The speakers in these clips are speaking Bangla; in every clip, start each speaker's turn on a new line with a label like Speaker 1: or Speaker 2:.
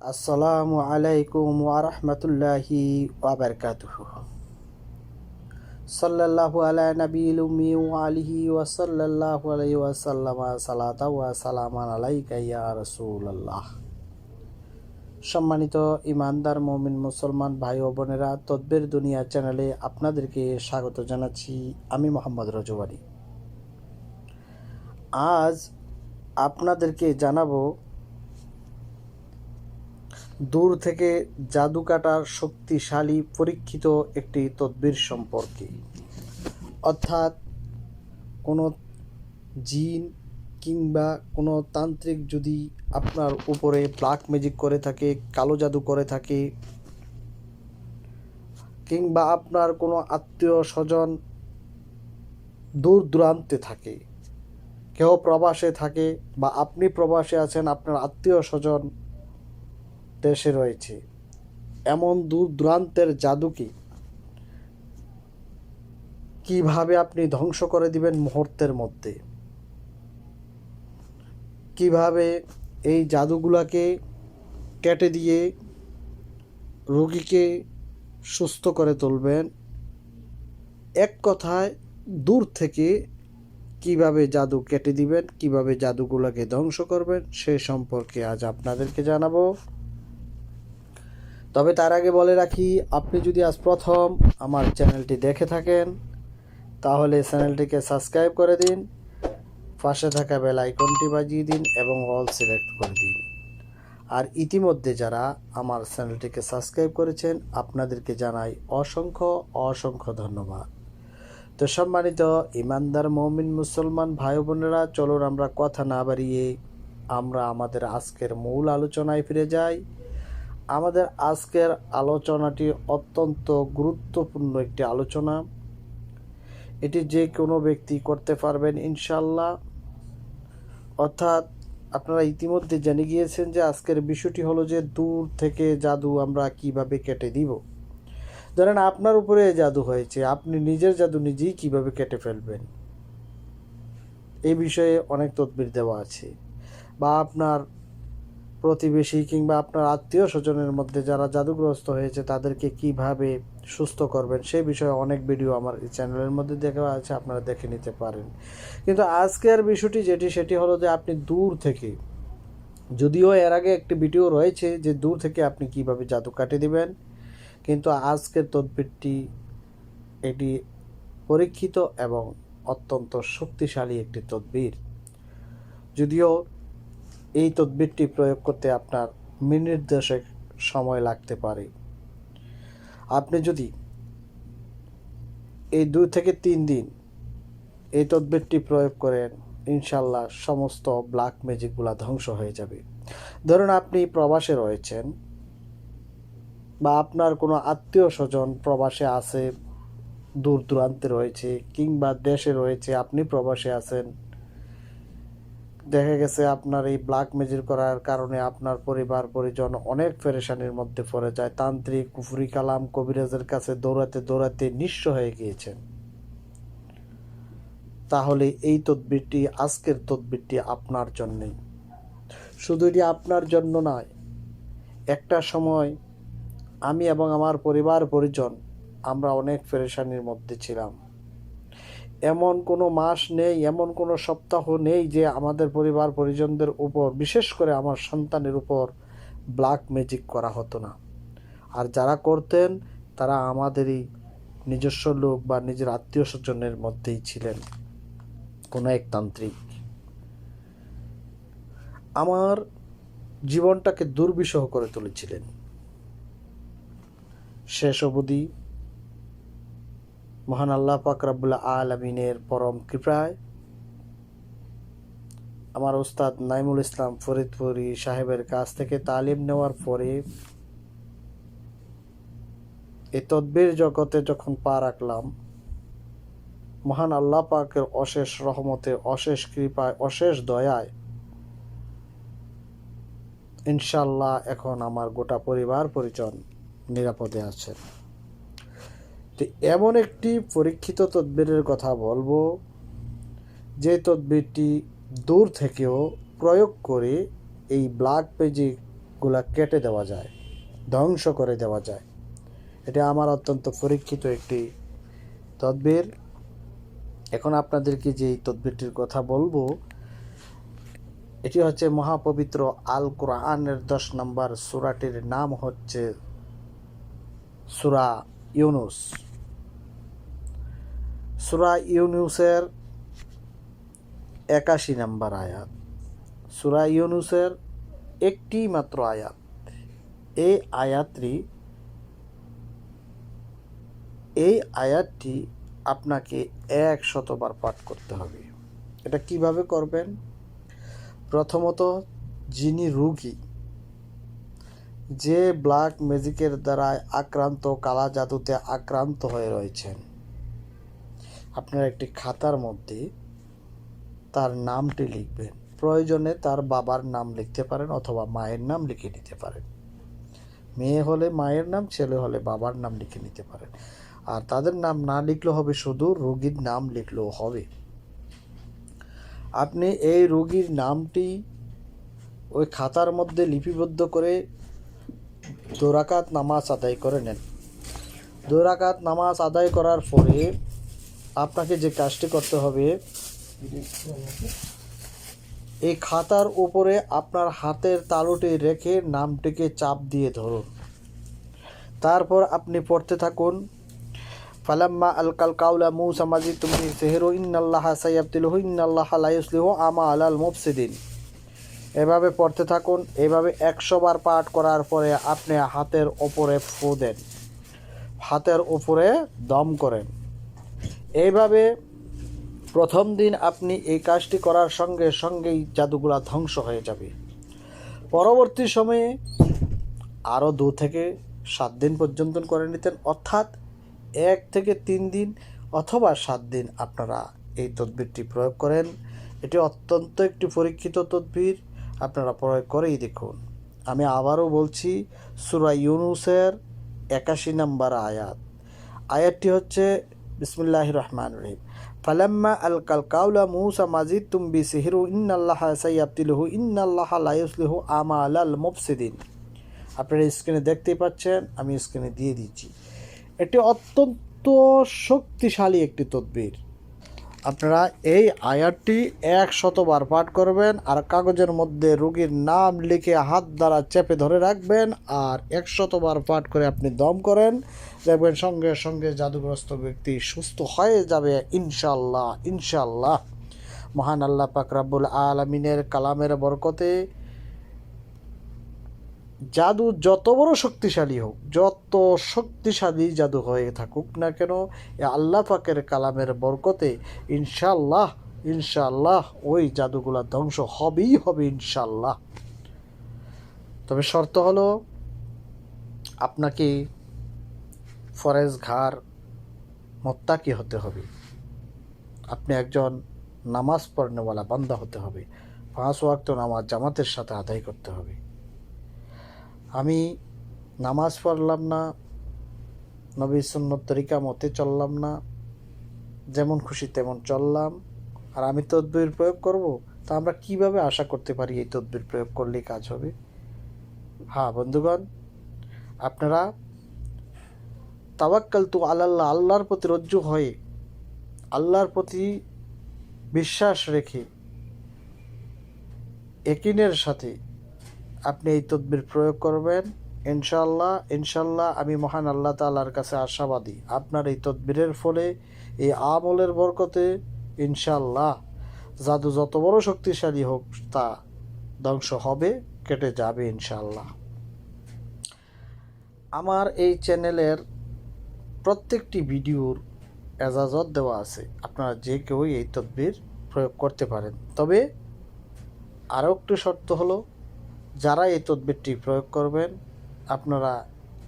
Speaker 1: আসসালামু আলাইকুম ওয়ারহমতুল্লাহি ওয়াবারকাতুহ সাল্লাল্লাহু আলা নবীল উম্মি ওয়া আলিহি ওয়া সাল্লাল্লাহু আলাইহি ওয়া সাল্লামা সালাতা সম্মানিত ইমানদার, মমিন, মুসলমান ভাই ও বোনেরা, তদ্বের দুনিয়া চ্যানেলে আপনাদেরকে স্বাগত জানাচ্ছি। আমি মোহাম্মদ রজওয়ারি আজ আপনাদেরকে জানাব দূর থেকে জাদু কাটার শক্তিশালী পরীক্ষিত একটি তদ্বির সম্পর্কে। অর্থাৎ কোনো জিন কিংবা কোনো তান্ত্রিক যদি আপনার উপরে ব্ল্যাক ম্যাজিক করে থাকে, কালো জাদু করে থাকে, কিংবা আপনার কোনো আত্মীয় স্বজন দূর দূরান্তে থাকে, কেউ প্রবাসে থাকে বা আপনি প্রবাসে আছেন, আপনার আত্মীয় স্বজন দেশে রয়েছে। এমন দূর দূরান্তের জাদুকে কীভাবে আপনি ধ্বংস করে দিবেন মুহূর্তের মধ্যে? কীভাবে এই জাদুগুলাকে কেটে দিয়ে রোগীকে সুস্থ করে তুলবেন? এক কথায়, দূর থেকে কীভাবে জাদু কেটে দিবেন, কীভাবে জাদুগুলোকে ধ্বংস করবেন, সে সম্পর্কে আজ আপনাদেরকে জানাব। তবে তার আগে বলে রাখি, আপনি যদি আজ প্রথম আমার চ্যানেলটি দেখে থাকেন, তাহলে চ্যানেলটিকে সাবস্ক্রাইব করে দিন, পাশে থাকা বেল আইকনটি বাজিয়ে দিন এবং অল সিলেক্ট করে দিন। আর ইতিমধ্যে যারা আমার চ্যানেলটিকে সাবস্ক্রাইব করেছেন, আপনাদেরকে জানাই অসংখ্য অসংখ্য ধন্যবাদ। তো সম্মানিত ইমানদার মমিন মুসলমান ভাই বোনেরা, চলুন আমরা কথা না বাড়িয়ে আমরা আমাদের আজকের মূল আলোচনায় ফিরে যাই। আমাদের আজকের আলোচনাটি অত্যন্ত গুরুত্বপূর্ণ একটি আলোচনা। এটি যে কোনো ব্যক্তি করতে পারবেন ইনশাল্লাহ অর্থাৎ আপনারা ইতিমধ্যে জেনে গিয়েছেন যে আজকের বিষয়টি হলো যে দূর থেকে জাদু আমরা কীভাবে কেটে দিব ধরেন আপনার উপরে জাদু হয়েছে, আপনি নিজের জাদু নিজেই কীভাবে কেটে ফেলবেন? এই বিষয়ে অনেক তদবির দেওয়া আছে। বা আপনার প্রতিবেশী কিংবা আপনার আত্মীয় স্বজনের মধ্যে যারা জাদুগ্রস্ত হয়েছে, তাদেরকে কীভাবে সুস্থ করবেন সেই বিষয়ে অনেক ভিডিও আমার এই চ্যানেলের মধ্যে দেখা আছে, আপনারা দেখে নিতে পারেন। কিন্তু আজকের বিষয়টি যেটি, সেটি হলো যে আপনি দূর থেকে, যদিও এর আগে একটি ভিডিও রয়েছে যে দূর থেকে আপনি কীভাবে জাদু কাটে দিবেন, কিন্তু আজকের তদবিরটি এটি পরীক্ষিত এবং অত্যন্ত শক্তিশালী একটি তদবির। যদিও এই তদবিরটি প্রয়োগ করতে আপনার মিনিট দশেক সময় লাগতে পারে। আপনি যদি এই দুই থেকে তিন দিন এই তদবিরটি প্রয়োগ করেন ইনশাল্লাহ সমস্ত ব্ল্যাক ম্যাজিকগুলো ধ্বংস হয়ে যাবে। ধরুন আপনি প্রবাসে রয়েছেন বা আপনার কোনো আত্মীয় স্বজন প্রবাসে আছে দূর দূরান্তে রয়েছে কিংবা দেশে রয়েছে, আপনি প্রবাসে আছেন দেখা গেছে আপনার এই ব্ল্যাক মেজির করার কারণে আপনার পরিবার, পরিজন অনেক পেরেশানির মধ্যে পড়ে যায়। তান্ত্রিক কুফুরি কালাম কবিরাজের কাছে দৌড়াতে দৌড়াতে নিঃস্ব হয়ে গিয়েছেন। তাহলে এই তদবিরটি, আজকের তদবিরটি আপনার জন্যেই। শুধু এটি আপনার জন্য নয়, একটা সময় আমি এবং আমার পরিবার, পরিজন আমরা অনেক পেরেশানির মধ্যে ছিলাম। এমন কোনো মাস নেই, এমন কোনো সপ্তাহ নেই যে আমাদের পরিবার পরিজনদের উপর, বিশেষ করে আমার সন্তানের উপর ব্ল্যাক ম্যাজিক করা হতো না। আর যারা করতেন, তারা আমাদেরই নিজস্ব লোক বা নিজের আত্মীয় স্বজনের মধ্যেই ছিলেন। কোনো এক তান্ত্রিক। আমার জীবনটাকে দুর্বিষহ করে তুলেছিলেন। শেষ অবধি মহান আল্লাহ পাক রাব্বুল্লাহ আলমিনের পরম কৃপায় আমার ওস্তাদ নাইমুল ইসলাম ফরিদপুরি সাহেবের কাছ থেকে তালিম নেওয়ার পরে এই তদ্বির জগতে যখন পা রাখলাম, মহান আল্লাহ পাকের অশেষ রহমতে, অশেষ কৃপায়, অশেষ দয়ায় ইনশাল্লাহ এখন আমার গোটা পরিবার পরিজন নিরাপদে আছে। তো এমন একটি পরীক্ষিত তদবিরের কথা বলব, যে তদবিরটি দূর থেকেও প্রয়োগ করে এই ব্ল্যাক ম্যাজিকগুলা কেটে দেওয়া যায়, ধ্বংস করে দেওয়া যায়। এটা আমার অত্যন্ত পরীক্ষিত একটি তদবির। এখন আপনাদেরকে যে তদবিরটির কথা বলব, এটি হচ্ছে মহাপবিত্র আল কোরআনের দশ নম্বর সুরাটির নাম হচ্ছে সুরা ইউনুস। সুরা ইউনুসের একাশি নম্বর আয়াত। সুরা ইউনুসের একটি মাত্র আয়াত। এই আয়াতটি এই আয়াতটি আপনাকে এক শতবার পাঠ করতে হবে। এটা কীভাবে করবেন? প্রথমত, যিনি রুগী, যে ব্ল্যাক ম্যাজিকের দ্বারা আক্রান্ত, কালা জাদুতে আক্রান্ত হয়ে রয়েছেন আপনার একটি খাতার মধ্যে তার নামটি লিখবেন। প্রয়োজনে তার বাবার নাম লিখতে পারেন অথবা মায়ের নাম লিখে নিতে পারেন। মেয়ে হলে মায়ের নাম, ছেলে হলে বাবার নাম লিখে নিতে পারেন। আর তাদের নাম না লিখলেও হবে শুধু রোগীর নাম লিখলেও হবে। আপনি এই রোগীর নামটি ওই খাতার মধ্যে লিপিবদ্ধ করে দোরাকাত নামাজ আদায় করে নেন। দোরাকাত নামাজ আদায় করার পরে আপনাকে যে কাজটি করতে হবে, এই খাতার উপরে আপনার হাতের তালুটি রেখে নামটিকে চাপ দিয়ে ধরুন। তারপর আপনি পড়তে থাকুন, ফালাম্মা আলকাল কাউলা মুসা মাজি তুমি সেহেরো ইন্নাল্লাহ সাইয়াবতিলহু, ইন্নাল্লাহ লাইসলিহু আমা আলাল মুফসিদিন। এভাবে পড়তে থাকুন, এভাবে একশো বার পাঠ করার পরে আপনি হাতের ওপরে ফু দেন, হাতের উপরে দম করেন। এইভাবে প্রথম দিন আপনি এই কাজটি করার সঙ্গে সঙ্গেই জাদুগুলা ধ্বংস হয়ে যাবে। পরবর্তী সময়ে আরও দু থেকে সাত দিন পর্যন্ত করে নিতেন, অর্থাৎ এক থেকে তিন দিন অথবা সাত দিন আপনারা এই তদবিরটি প্রয়োগ করেন। এটি অত্যন্ত একটি পরীক্ষিত তদবির, আপনারা প্রয়োগ করেই দেখুন। আমি আবারও বলছি, সুরা ইউনুসের একাশি নম্বর আয়াত। আয়াতটি হচ্ছে বিসমুল্লাহ রহমান রহিম। ফালাম্মা আল কালকাউলা মুসা মাজিদ তুমবি সিহিরু, ইন্নাল্লাহ সাইয়াবতিলহু, ইন্নাল্লাহ লাইসলিহু আমা আলাল মুফসিদিন। আপনারা স্ক্রিনে দেখতেই পাচ্ছেন, আমি স্ক্রিনে দিয়ে দিচ্ছি। এটি অত্যন্ত শক্তিশালী একটি তদবির। আপনারা এই আয়াতটি একশতবার পাঠ করবেন আর কাগজের মধ্যে রুগীর নাম লিখে হাত দ্বারা চেপে ধরে রাখবেন আর একশতবার পাঠ করে আপনি দম করেন। দেখবেন সঙ্গে সঙ্গে জাদুগ্রস্ত ব্যক্তি সুস্থ হয়ে যাবে ইনশাল্লাহ ইনশাল্লাহ মহান আল্লাহ পাক রাব্বুল আলমিনের কালামের বরকতে জাদু যত বড় শক্তিশালী হোক, যত শক্তিশালী জাদু হয়ে থাকুক না কেন আল্লাহ পাকের কালামের বরকতে ইনশাল্লাহ ইনশাল্লাহ ওই জাদুগুলা ধ্বংস হবেই হবে ইনশাল্লাহ তবে শর্ত হলো, আপনাকে ফরেজ ঘাড় মোত্তাকি হতে হবে। আপনি একজন নামাজ পড়নেওয়ালা বান্দা হতে হবে। পাঁচ ওয়াক্ত নামাজ জামাতের সাথে আদায় করতে হবে। আমি নামাজ পড়লাম না, নবী সুন্নত তরিকা মতে চললাম না, যেমন খুশি তেমন চললাম। আর আমি তদবির প্রয়োগ করব? তা আমরা কীভাবে আশা করতে পারি এই তদবির প্রয়োগ করলেই কাজ হবে? হ্যাঁ বন্ধুগণ, আপনারা তাওয়াক্কাল তু আল্লাহ আল্লাহর প্রতি রজ্জু হয়ে, আল্লাহর প্রতি বিশ্বাস রেখে, একিনের সাথে আপনি এই তদবির প্রয়োগ করবেন। ইনশাল্লাহ ইনশাল্লাহ আমি মহান আল্লাহ তালার কাছে আশাবাদী। আপনার এই তদবিরের ফলে, এই আমলের বরকতে ইনশাল্লাহ জাদু যত বড় শক্তিশালী হোক, তা ধ্বংস হবে, কেটে যাবে ইনশাল্লাহ আমার এই চ্যানেলের প্রত্যেকটি ভিডিওর এজাজত দেওয়া আছে। আপনারা যে কেউই এই তদবির প্রয়োগ করতে পারেন। তবে আরও একটি শর্ত হলো যারা এই তদবিরটি প্রয়োগ করবেন, আপনারা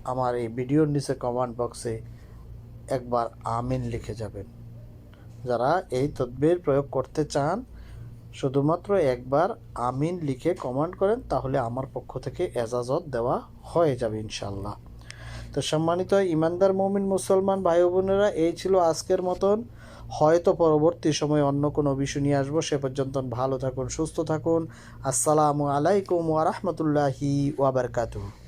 Speaker 1: আমার এই ভিডিওর নিচে কমেন্ট বক্সে একবার আমিন লিখে যাবেন। যারা এই তদবির প্রয়োগ করতে চান, শুধুমাত্র একবার আমিন লিখে কমেন্ট করেন, তাহলে আমার পক্ষ থেকে এজাজত দেওয়া হয়ে যাবে ইনশাল্লাহ তো সম্মানিত ইমানদার মমিন মুসলমান ভাই বোনেরা, এই ছিল আজকের মতন। হয়তো পরবর্তী সময়ে অন্য কোনো বিষয় নিয়ে আসব। সে পর্যন্ত ভালো থাকুন, সুস্থ থাকুন। আসসালামু আলাইকুম ওয়া ওয়া বারাকাতুহু।